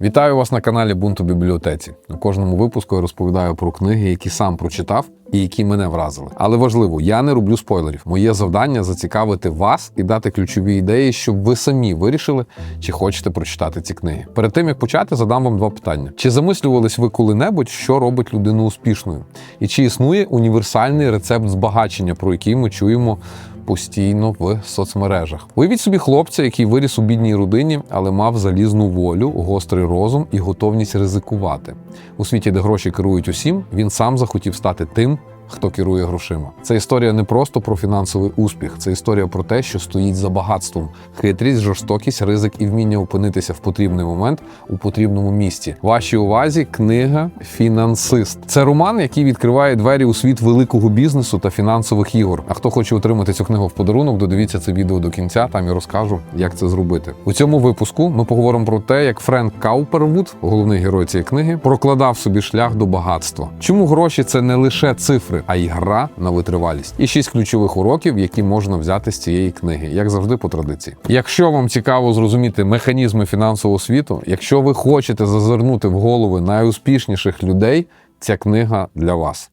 Вітаю вас на каналі Бунту бібліотеці. У кожному випуску я розповідаю про книги, які сам прочитав і які мене вразили. Але важливо, я не роблю спойлерів. Моє завдання зацікавити вас і дати ключові ідеї, щоб ви самі вирішили, чи хочете прочитати ці книги. Перед тим як почати, задам вам два питання: чи замислювались ви коли-небудь, що робить людину успішною? І чи існує універсальний рецепт збагачення, про який ми чуємо? Постійно в соцмережах. Уявіть собі хлопця, який виріс у бідній родині, але мав залізну волю, гострий розум і готовність ризикувати. У світі, де гроші керують усім, він сам захотів стати тим, хто керує грошима. Це історія не просто про фінансовий успіх, це історія про те, що стоїть за багатством, хитрість, жорстокість, ризик і вміння опинитися в потрібний момент у потрібному місці. Вашій увазі книга Фінансист. Це роман, який відкриває двері у світ великого бізнесу та фінансових ігор. А хто хоче отримати цю книгу в подарунок, додивіться це відео до кінця. Там я розкажу, як це зробити. У цьому випуску ми поговоримо про те, як Френк Каупервуд, головний герой цієї книги, прокладав собі шлях до багатства. Чому гроші це не лише цифри, а й гра на витривалість. І шість ключових уроків, які можна взяти з цієї книги, як завжди, по традиції. Якщо вам цікаво зрозуміти механізми фінансового світу, якщо ви хочете зазирнути в голови найуспішніших людей, ця книга для вас.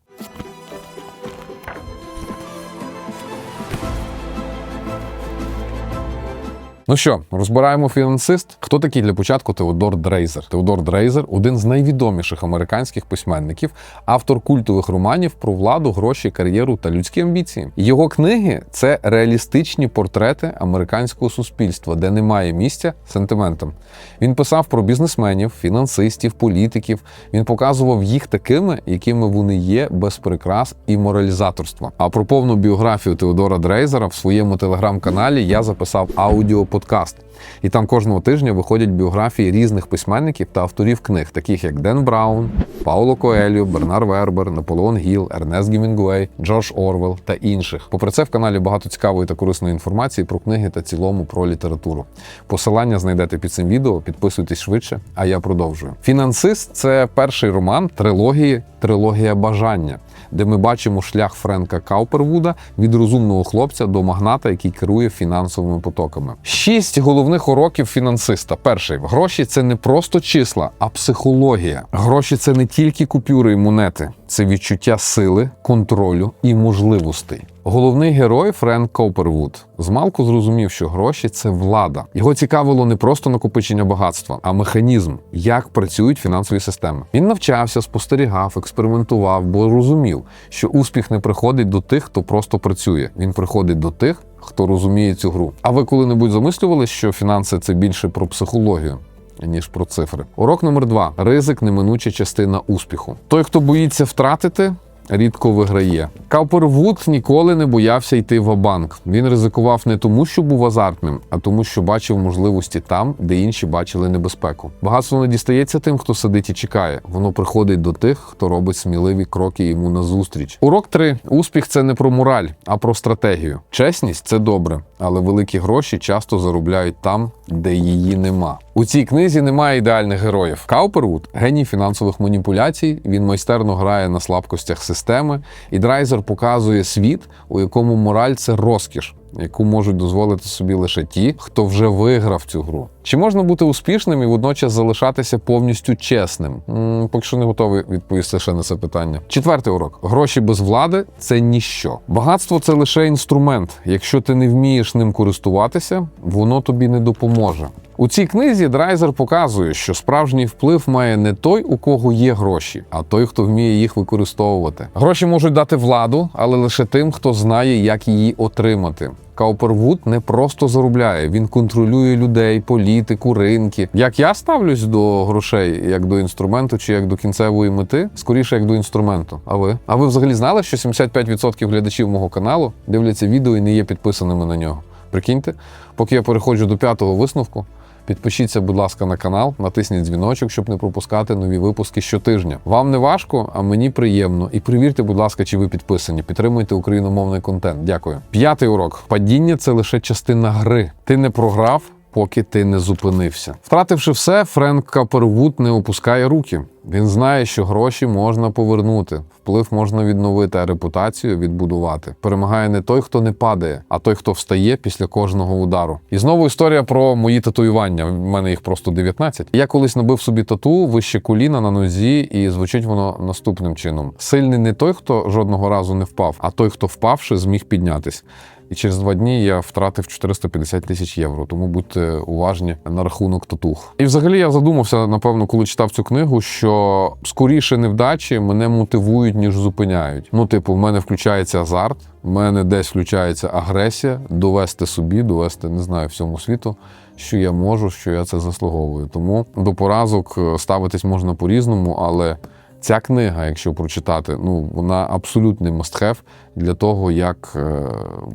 Ну що, розбираємо фінансист. Хто такий для початку Теодор Дрейзер? Теодор Дрейзер один з найвідоміших американських письменників, автор культових романів про владу, гроші, кар'єру та людські амбіції. Його книги це реалістичні портрети американського суспільства, де немає місця сентиментам. Він писав про бізнесменів, фінансистів, політиків. Він показував їх такими, якими вони є, без прикрас і моралізаторства. А про повну біографію Теодора Дрейзера в своєму телеграм-каналі я записав аудіоподкаст. І там кожного тижня виходять біографії різних письменників та авторів книг, таких як Ден Браун, Пауло Коелю, Бернар Вербер, Наполеон Гіл, Ернест Гімінгуей, Джордж Орвел та інших. Попри це, в каналі багато цікавої та корисної інформації про книги та цілому про літературу. Посилання знайдете під цим відео, підписуйтесь швидше, а я продовжую. Фінансист це перший роман трилогії Трилогія бажання, де ми бачимо шлях Френка Каупервуда від розумного хлопця до магната, який керує фінансовими потоками. Шість головних уроків фінансиста. Перший гроші це не просто числа, а психологія. Гроші це не тільки купюри і монети, це відчуття сили, контролю і можливостей. Головний герой Френк Каупервуд змалку зрозумів, що гроші це влада. Його цікавило не просто накопичення багатства, а механізм, як працюють фінансові системи. Він навчався, спостерігав, експериментував, бо розумів, що успіх не приходить до тих, хто просто працює. Він приходить до тих, хто розуміє цю гру. А ви коли-небудь замислювали, що фінанси це більше про психологію? Ніж про цифри. Урок номер два: ризик неминуча частина успіху. Той, хто боїться втратити, рідко виграє. Каупервуд ніколи не боявся йти в банк. Він ризикував не тому, що був азартним, а тому, що бачив можливості там, де інші бачили небезпеку. Багатство не дістається тим, хто сидить і чекає. Воно приходить до тих, хто робить сміливі кроки йому назустріч. Урок 3. успіх це не про мораль, а про стратегію. Чесність це добре, але великі гроші часто заробляють там, де її нема. У цій книзі немає ідеальних героїв. Каупервуд геній фінансових маніпуляцій. Він майстерно грає на слабкостях системи, і Драйзер показує світ, у якому мораль це розкіш. Яку можуть дозволити собі лише ті, хто вже виграв цю гру. Чи можна бути успішним і водночас залишатися повністю чесним? М, поки що не готовий відповісти ще на це питання. Четвертий урок: гроші без влади це ніщо. Багатство це лише інструмент. Якщо ти не вмієш ним користуватися, воно тобі не допоможе. У цій книзі Драйзер показує, що справжній вплив має не той, у кого є гроші, а той, хто вміє їх використовувати. Гроші можуть дати владу, але лише тим, хто знає, як її отримати. Каупервуд не просто заробляє, він контролює людей, політику, ринки. Як я ставлюсь до грошей, як до інструменту чи як до кінцевої мети, скоріше як до інструменту. А ви? А ви взагалі знали, що 75% глядачів мого каналу дивляться відео і не є підписаними на нього? Прикиньте, поки я переходжу до п'ятого висновку. Підпишіться, будь ласка, на канал, натисніть дзвіночок, щоб не пропускати нові випуски щотижня. Вам не важко, а мені приємно. І перевірте, будь ласка, чи ви підписані. Підтримуйте україномовний контент. Дякую. П'ятий урок: падіння це лише частина гри. Ти не програв. Поки ти не зупинився. Втративши все, Френк Капервуд не опускає руки. Він знає, що гроші можна повернути, вплив можна відновити, а репутацію відбудувати. Перемагає не той, хто не падає, а той, хто встає після кожного удару. І знову історія про мої татуювання. В мене їх просто 19. Я колись набив собі тату вище коліна на нозі, і звучить воно наступним чином: сильний не той, хто жодного разу не впав, а той, хто впавши, зміг піднятись. І через два дні я втратив 450 тисяч євро. Тому будьте уважні на рахунок татух. І взагалі я задумався, напевно, коли читав цю книгу, що скоріше невдачі мене мотивують, ніж зупиняють. Ну, типу, в мене включається азарт, в мене десь включається агресія, довести собі, довести не знаю всьому світу. Що я можу, що я це заслуговую. Тому до поразок ставитись можна по-різному, але Ця книга, якщо прочитати, ну вона абсолютний must-have для того, як е,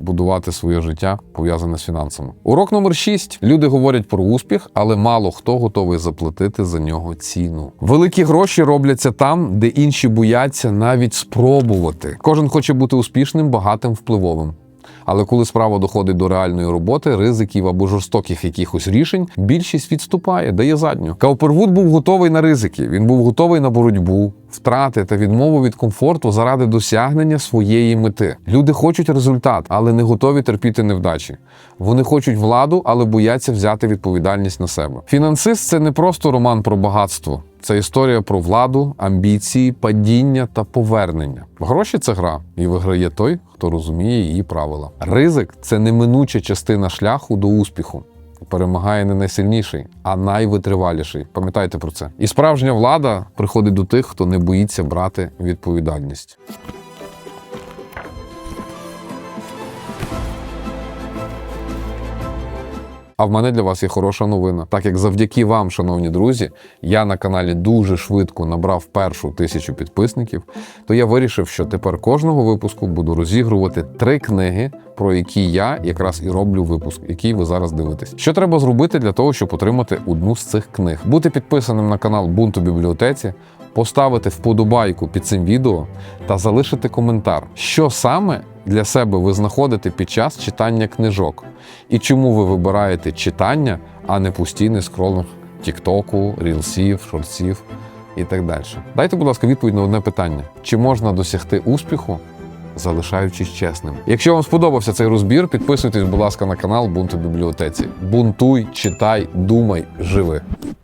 будувати своє життя пов'язане з фінансами. Урок номер 6. Люди говорять про успіх, але мало хто готовий заплатити за нього ціну. Великі гроші робляться там, де інші бояться навіть спробувати. Кожен хоче бути успішним, багатим, впливовим. Але коли справа доходить до реальної роботи, ризиків або жорстоких якихось рішень, більшість відступає, дає задню. Каупервуд був готовий на ризики. Він був готовий на боротьбу, втрати та відмову від комфорту заради досягнення своєї мети. Люди хочуть результат, але не готові терпіти невдачі. Вони хочуть владу, але бояться взяти відповідальність на себе. Фінансист це не просто роман про багатство. Це історія про владу, амбіції, падіння та повернення. Гроші це гра, і виграє той, хто розуміє її правила. Ризик це неминуча частина шляху до успіху. Перемагає не найсильніший, а найвитриваліший. Пам'ятайте про це. І справжня влада приходить до тих, хто не боїться брати відповідальність. А в мене для вас є хороша новина. Так як завдяки вам, шановні друзі, я на каналі дуже швидко набрав першу тисячу підписників, то я вирішив, що тепер кожного випуску буду розігрувати три книги, про які я якраз і роблю випуск, який ви зараз дивитесь. Що треба зробити для того, щоб отримати одну з цих книг? Бути підписаним на канал Бунту бібліотеці. Поставити вподобайку під цим відео та залишити коментар, що саме для себе ви знаходите під час читання книжок, і чому ви вибираєте читання, а не постійний скролинг Тіктоку, рілсів, шортсів і так далі. Дайте, будь ласка, відповідь на одне питання: чи можна досягти успіху, залишаючись чесним? Якщо вам сподобався цей розбір, підписуйтесь, будь ласка, на канал Бунту бібліотеці. Бунтуй, читай, думай, живи.